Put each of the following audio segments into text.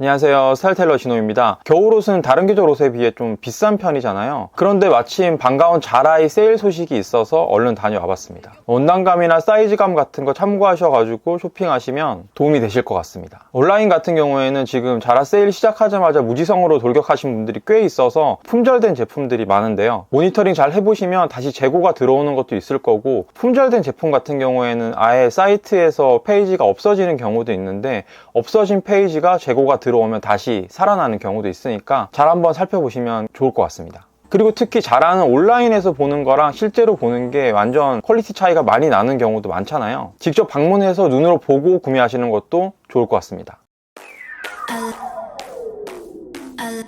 안녕하세요. 스타일텔러 진호입니다. 겨울옷은 다른 계절 옷에 비해 좀 비싼 편이잖아요. 그런데 마침 반가운 자라의 세일 소식이 있어서 얼른 다녀와 봤습니다. 원단감이나 사이즈감 같은 거 참고하셔가지고 쇼핑하시면 도움이 되실 것 같습니다. 온라인 같은 경우에는 지금 자라 세일 시작하자마자 무지성으로 돌격하신 분들이 꽤 있어서 품절된 제품들이 많은데요. 모니터링 잘 해보시면 다시 재고가 들어오는 것도 있을 거고 품절된 제품 같은 경우에는 아예 사이트에서 페이지가 없어지는 경우도 있는데 없어진 페이지가 재고가 들어오 면 다시 살아나는 경우도 있으니까 잘 한번 살펴보시면 좋을 것 같습니다. 그리고 특히 잘하는 온라인에서 보는 거랑 실제로 보는 게 완전 퀄리티 차이가 많이 나는 경우도 많잖아요. 직접 방문해서 눈으로 보고 구매하시는 것도 좋을 것 같습니다.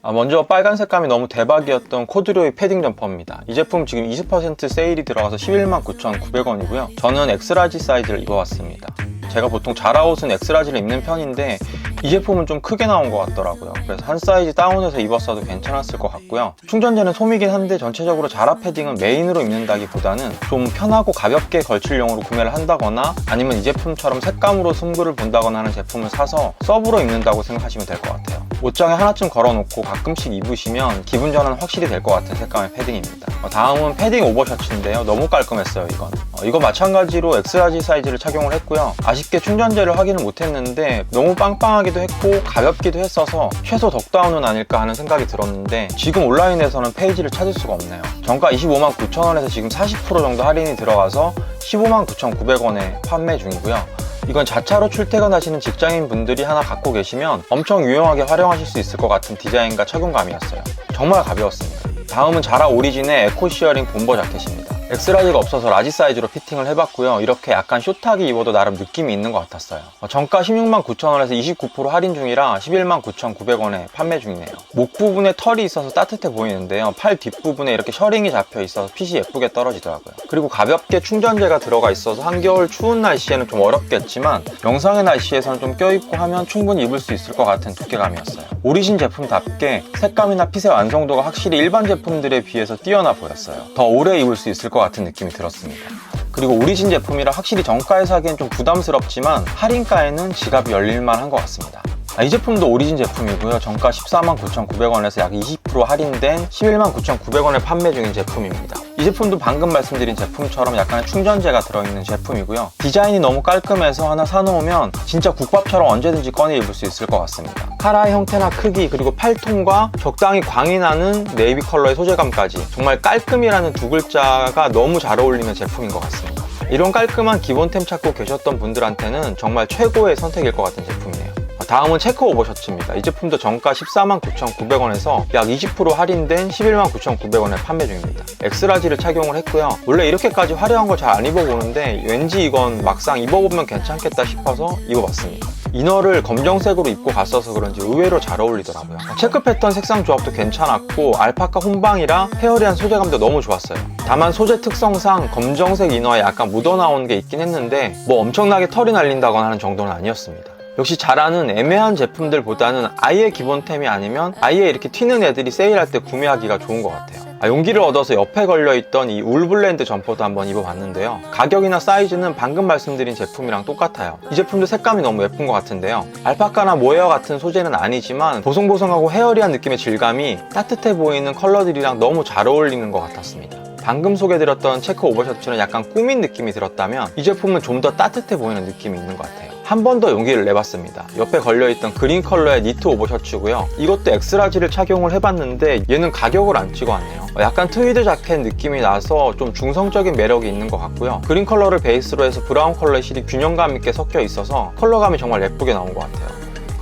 아, 먼저 빨간 색감이 너무 대박이었던 코드로이 패딩 점퍼입니다. 이 제품 지금 20% 세일이 들어가서 11만 9,900원이고요. 저는 엑스라지 사이즈를 입어봤습니다. 제가 보통 자라 옷은 엑스라지를 입는 편인데 이 제품은 좀 크게 나온 것 같더라고요. 그래서 한 사이즈 다운해서 입었어도 괜찮았을 것 같고요. 충전재는 솜이긴 한데 전체적으로 자라 패딩은 메인으로 입는다기보다는 좀 편하고 가볍게 걸칠용으로 구매를 한다거나 아니면 이 제품처럼 색감으로 승부를 본다거나 하는 제품을 사서 서브로 입는다고 생각하시면 될 것 같아요. 옷장에 하나쯤 걸어놓고 가끔씩 입으시면 기분 전환 확실히 될 것 같은 색감의 패딩입니다. 어, 다음은 패딩 오버셔츠인데요. 너무 깔끔했어요, 이건. 어, 이거 마찬가지로 엑스라지 사이즈를 착용을 했고요. 아쉽게 충전재를 확인을 못했는데 너무 빵빵하 기도 했고 가볍기도 했어서 최소 덕다운은 아닐까 하는 생각이 들었는데 지금 온라인에서는 페이지를 찾을 수가 없네요. 정가 25만 9천 원에서 지금 40% 정도 할인이 들어가서 15만 9,900원에 판매 중이고요. 이건 자차로 출퇴근하시는 직장인 분들이 하나 갖고 계시면 엄청 유용하게 활용하실 수 있을 것 같은 디자인과 착용감이었어요. 정말 가벼웠습니다. 다음은 자라 오리진의 에코 시어링 본버 자켓입니다. 엑스라지가 없어서 라지 사이즈로 피팅을 해봤고요. 이렇게 약간 숏하게 입어도 나름 느낌이 있는 것 같았어요. 어, 정가 16만 9천원에서 29% 할인 중이라 11만 9,900원에 판매 중이네요. 목 부분에 털이 있어서 따뜻해 보이는데요. 팔 뒷부분에 이렇게 셔링이 잡혀 있어서 핏이 예쁘게 떨어지더라고요. 그리고 가볍게 충전재가 들어가 있어서 한겨울 추운 날씨에는 좀 어렵겠지만 영상의 날씨에서는 좀 껴입고 하면 충분히 입을 수 있을 것 같은 두께감이었어요. 오리진 제품답게 색감이나 핏의 완성도가 확실히 일반 제품들에 비해서 뛰어나 보였어요. 더 오래 입을 수 있을 것 같은 느낌이 들었습니다. 그리고 오리진 제품이라 확실히 정가에 사기엔 좀 부담스럽지만 할인가에는 지갑이 열릴만 한 것 같습니다. 아, 이 제품도 오리진 제품이고요. 정가 14만 9,900원에서 약 20% 할인된 11만 9,900원에 판매 중인 제품입니다. 이 제품도 방금 말씀드린 제품처럼 약간의 충전재가 들어있는 제품이고요. 디자인이 너무 깔끔해서 하나 사놓으면 진짜 국밥처럼 언제든지 꺼내 입을 수 있을 것 같습니다. 카라의 형태나 크기 그리고 팔통과 적당히 광이 나는 네이비 컬러의 소재감까지 정말 깔끔이라는 두 글자가 너무 잘 어울리는 제품인 것 같습니다. 이런 깔끔한 기본템 찾고 계셨던 분들한테는 정말 최고의 선택일 것 같은 제품이네요. 다음은 체크 오버셔츠입니다. 이 제품도 정가 14만 9,900원에서 약 20% 할인된 11만 9,900원에 판매 중입니다. 엑스라지를 착용을 했고요. 원래 이렇게까지 화려한 걸 잘 안 입어보는데 왠지 이건 막상 입어보면 괜찮겠다 싶어서 입어봤습니다. 이너를 검정색으로 입고 갔어서 그런지 의외로 잘 어울리더라고요. 체크 패턴 색상 조합도 괜찮았고 알파카 혼방이라 페어리한 소재감도 너무 좋았어요. 다만 소재 특성상 검정색 이너에 약간 묻어나온 게 있긴 했는데 뭐 엄청나게 털이 날린다거나 하는 정도는 아니었습니다. 역시 잘하는 애매한 제품들보다는 아예 기본템이 아니면 아예 이렇게 튀는 애들이 세일할 때 구매하기가 좋은 것 같아요. 아, 용기를 얻어서 옆에 걸려있던 이 울블랜드 점퍼도 한번 입어봤는데요. 가격이나 사이즈는 방금 말씀드린 제품이랑 똑같아요. 이 제품도 색감이 너무 예쁜 것 같은데요. 알파카나 모헤어 같은 소재는 아니지만 보송보송하고 헤어리한 느낌의 질감이 따뜻해 보이는 컬러들이랑 너무 잘 어울리는 것 같았습니다. 방금 소개드렸던 체크 오버셔츠는 약간 꾸민 느낌이 들었다면 이 제품은 좀 더 따뜻해 보이는 느낌이 있는 것 같아요. 한 번 더 용기를 내봤습니다. 옆에 걸려있던 그린 컬러의 니트 오버셔츠고요. 이것도 엑스라지를 착용을 해봤는데 얘는 가격을 안 찍어왔네요. 약간 트위드 자켓 느낌이 나서 좀 중성적인 매력이 있는 것 같고요. 그린 컬러를 베이스로 해서 브라운 컬러의 실이 균형감 있게 섞여 있어서 컬러감이 정말 예쁘게 나온 것 같아요.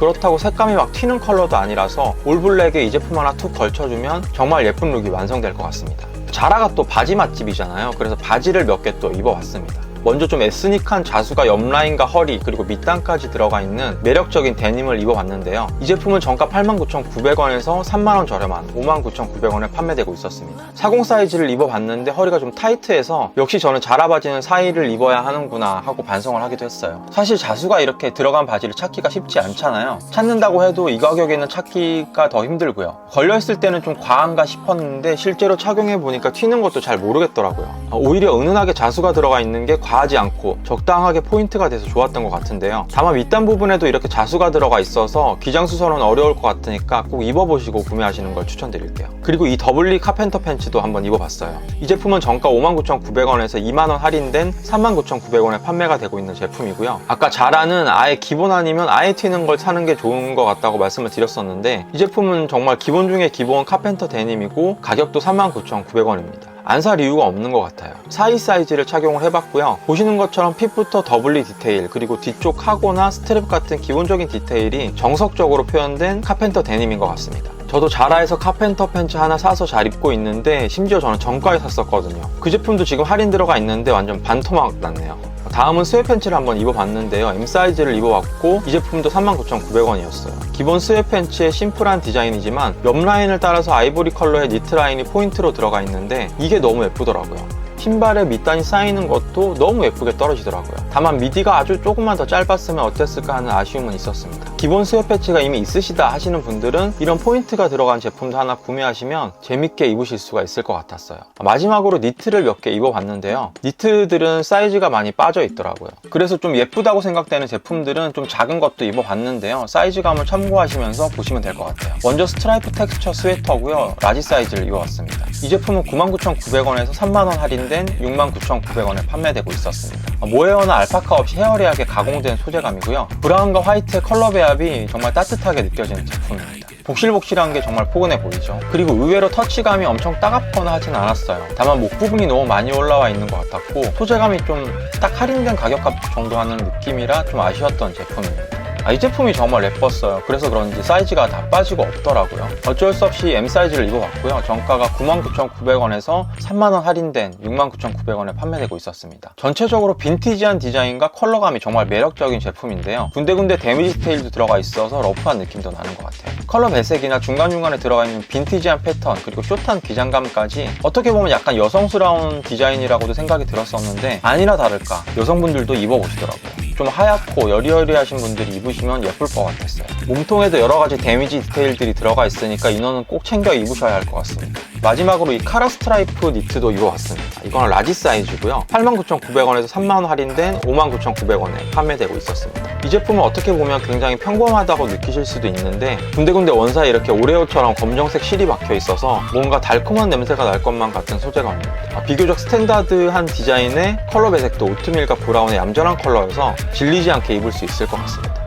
그렇다고 색감이 막 튀는 컬러도 아니라서 올블랙에 이 제품 하나 툭 걸쳐주면 정말 예쁜 룩이 완성될 것 같습니다. 자라가 또 바지 맛집이잖아요. 그래서 바지를 몇 개 또 입어봤습니다. 먼저 좀 에스닉한 자수가 옆라인과 허리 그리고 밑단까지 들어가 있는 매력적인 데님을 입어봤는데요. 이 제품은 정가 89,900원에서 3만원 저렴한 59,900원에 판매되고 있었습니다. 40 사이즈를 입어봤는데 허리가 좀 타이트해서 역시 저는 자라 바지는 사이를 입어야 하는구나 하고 반성을 하기도 했어요. 사실 자수가 이렇게 들어간 바지를 찾기가 쉽지 않잖아요. 찾는다고 해도 이 가격에는 찾기가 더 힘들고요. 걸려있을 때는 좀 과한가 싶었는데 실제로 착용해보니까 튀는 것도 잘 모르겠더라고요. 오히려 은은하게 자수가 들어가 있는 게 과. 과하지 않고 적당하게 포인트가 돼서 좋았던 것 같은데요. 다만 밑단 부분에도 이렇게 자수가 들어가 있어서 기장수선은 어려울 것 같으니까 꼭 입어보시고 구매하시는 걸 추천드릴게요. 그리고 이 더블리 카펜터 팬츠도 한번 입어봤어요. 이 제품은 정가 59,900원에서 2만원 할인된 39,900원에 판매가 되고 있는 제품이고요. 아까 자라는 아예 기본 아니면 아예 튀는 걸 사는 게 좋은 것 같다고 말씀을 드렸었는데 이 제품은 정말 기본 중에 기본 카펜터 데님이고 가격도 39,900원입니다. 안 살 이유가 없는 것 같아요. 사이 사이즈를 착용을 해봤고요. 보시는 것처럼 핏부터 더블리 디테일 그리고 뒤쪽 카고나 스트랩 같은 기본적인 디테일이 정석적으로 표현된 카펜터 데님인 것 같습니다. 저도 자라에서 카펜터 팬츠 하나 사서 잘 입고 있는데 심지어 저는 정가에 샀었거든요. 그 제품도 지금 할인 들어가 있는데 완전 반토막 났네요. 다음은 스웨 팬츠를 한번 입어봤는데요. M 사이즈를 입어봤고 이 제품도 39,900원이었어요. 기본 스웨 팬츠의 심플한 디자인이지만 옆 라인을 따라서 아이보리 컬러의 니트 라인이 포인트로 들어가 있는데 이게 너무 예쁘더라고요. 신발에 밑단이 쌓이는 것도 너무 예쁘게 떨어지더라고요. 다만 미디가 아주 조금만 더 짧았으면 어땠을까 하는 아쉬움은 있었습니다. 기본 스웨 패치가 이미 있으시다 하시는 분들은 이런 포인트가 들어간 제품도 하나 구매하시면 재밌게 입으실 수가 있을 것 같았어요. 마지막으로 니트를 몇 개 입어봤는데요. 니트들은 사이즈가 많이 빠져 있더라고요. 그래서 좀 예쁘다고 생각되는 제품들은 좀 작은 것도 입어봤는데요. 사이즈감을 참고하시면서 보시면 될 것 같아요. 먼저 스트라이프 텍스처 스웨터고요. 라지 사이즈를 입어봤습니다. 이 제품은 99,900원에서 3만원 할인된 69,900원에 판매되고 있었습니다. 모헤어나 알파카 없이 헤어리하게 가공된 소재감이고요. 브라운과 화이트의 컬러 배합이 정말 따뜻하게 느껴지는 제품입니다. 복실복실한 게 정말 포근해 보이죠. 그리고 의외로 터치감이 엄청 따갑거나 하진 않았어요. 다만 목 부분이 너무 많이 올라와 있는 것 같았고 소재감이 좀 딱 할인된 가격값 정도 하는 느낌이라 좀 아쉬웠던 제품입니다. 아, 이 제품이 정말 예뻤어요. 그래서 그런지 사이즈가 다 빠지고 없더라고요. 어쩔 수 없이 M 사이즈를 입어봤고요. 정가가 99,900원에서 3만원 할인된 69,900원에 판매되고 있었습니다. 전체적으로 빈티지한 디자인과 컬러감이 정말 매력적인 제품인데요. 군데군데 데미지 디테일도 들어가 있어서 러프한 느낌도 나는 것 같아요. 컬러 배색이나 중간중간에 들어가 있는 빈티지한 패턴 그리고 숏한 기장감까지 어떻게 보면 약간 여성스러운 디자인이라고도 생각이 들었었는데 아니나 다를까 여성분들도 입어보시더라고요. 좀 하얗고 여리여리하신 분들이 입으시면 예쁠 것 같았어요. 몸통에도 여러 가지 데미지 디테일들이 들어가 있으니까 인원은 꼭 챙겨 입으셔야 할 것 같습니다. 마지막으로 이 카라 스트라이프 니트도 입어봤습니다. 이거는 라지 사이즈고요. 89,900원에서 3만원 할인된 59,900원에 판매되고 있었습니다. 이 제품은 어떻게 보면 굉장히 평범하다고 느끼실 수도 있는데 군데군데 원사에 이렇게 오레오처럼 검정색 실이 박혀 있어서 뭔가 달콤한 냄새가 날 것만 같은 소재감입니다. 아, 비교적 스탠다드한 디자인의 컬러 배색도 오트밀과 브라운의 얌전한 컬러여서 질리지 않게 입을 수 있을 것 같습니다.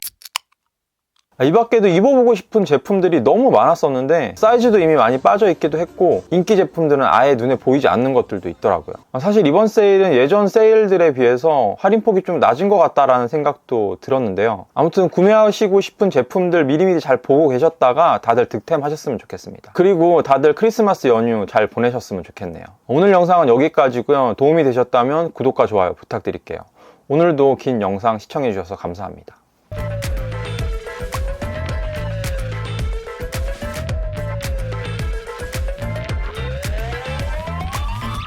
아, 이 밖에도 입어보고 싶은 제품들이 너무 많았었는데 사이즈도 이미 많이 빠져 있기도 했고 인기 제품들은 아예 눈에 보이지 않는 것들도 있더라고요. 아, 사실 이번 세일은 예전 세일들에 비해서 할인폭이 좀 낮은 것 같다라는 생각도 들었는데요. 아무튼 구매하시고 싶은 제품들 미리미리 잘 보고 계셨다가 다들 득템하셨으면 좋겠습니다. 그리고 다들 크리스마스 연휴 잘 보내셨으면 좋겠네요. 오늘 영상은 여기까지고요. 도움이 되셨다면 구독과 좋아요 부탁드릴게요. 오늘도 긴 영상 시청해주셔서 감사합니다